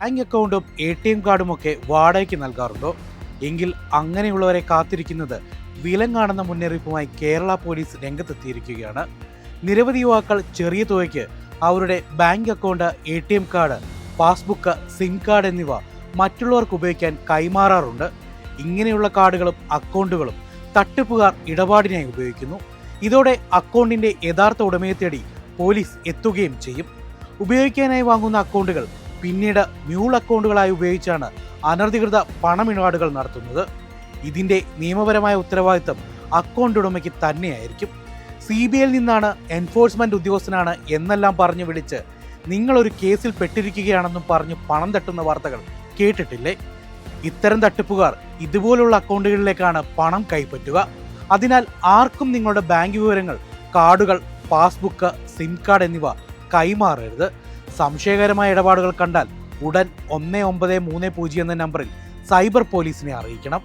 Bank അക്കൗണ്ടും A T M കാർഡും ഒക്കെ വാടകയ്ക്ക് നൽകാറുണ്ടോ? എങ്കിൽ അങ്ങനെയുള്ളവരെ കാത്തിരിക്കുന്നത് വിലം കാണുന്ന മുന്നറിയിപ്പുമായി കേരള പോലീസ് രംഗത്തെത്തിയിരിക്കുകയാണ്. നിരവധി യുവാക്കൾ ചെറിയ തുകയ്ക്ക് അവരുടെ bank account A T M card passbook SIM card എന്നിവ മറ്റുള്ളവർക്ക് ഉപയോഗിക്കാൻ കൈമാറാറുണ്ട്. ഇങ്ങനെയുള്ള കാർഡുകളും അക്കൗണ്ടുകളും തട്ടിപ്പുകാർ ഇടപാടിനായി ഉപയോഗിക്കുന്നു. ഇതോടെ അക്കൗണ്ടിന്റെ യഥാർത്ഥ ഉടമയെ തേടി പോലീസ് എത്തുകയും ചെയ്യും. ഉപയോഗിക്കാനായി വാങ്ങുന്ന അക്കൗണ്ടുകൾ പിന്നീട് മ്യൂൾ അക്കൗണ്ടുകളായി ഉപയോഗിച്ചാണ് അനധികൃത പണമിടപാടുകൾ നടത്തുന്നത്. ഇതിന്റെ നിയമപരമായ ഉത്തരവാദിത്തം അക്കൗണ്ട് ഉടമയ്ക്ക് തന്നെയായിരിക്കും. സി ബി ഐയിൽ നിന്നാണ് എൻഫോഴ്സ്മെന്റ് ഉദ്യോഗസ്ഥനാണ് എന്നെല്ലാം പറഞ്ഞു വിളിച്ച് നിങ്ങളൊരു കേസിൽ പെട്ടിരിക്കുകയാണെന്നും പറഞ്ഞ് പണം തട്ടുന്ന വാർത്തകൾ കേട്ടിട്ടില്ലേ? ഇത്തരം തട്ടിപ്പുകാർ ഇതുപോലുള്ള അക്കൗണ്ടുകളിലേക്കാണ് പണം കൈപ്പറ്റുക. അതിനാൽ ആർക്കും നിങ്ങളുടെ ബാങ്ക് വിവരങ്ങൾ കാർഡുകൾ പാസ്ബുക്ക് സിം കാർഡ് എന്നിവ കൈമാറരുത്. സംശയകരമായ ഇടപാടുകൾ കണ്ടാൽ ഉടൻ ഒന്ന് ഒമ്പത് മൂന്ന് പൂജ്യം എന്ന നമ്പറിൽ സൈബർ പോലീസിനെ അറിയിക്കണം.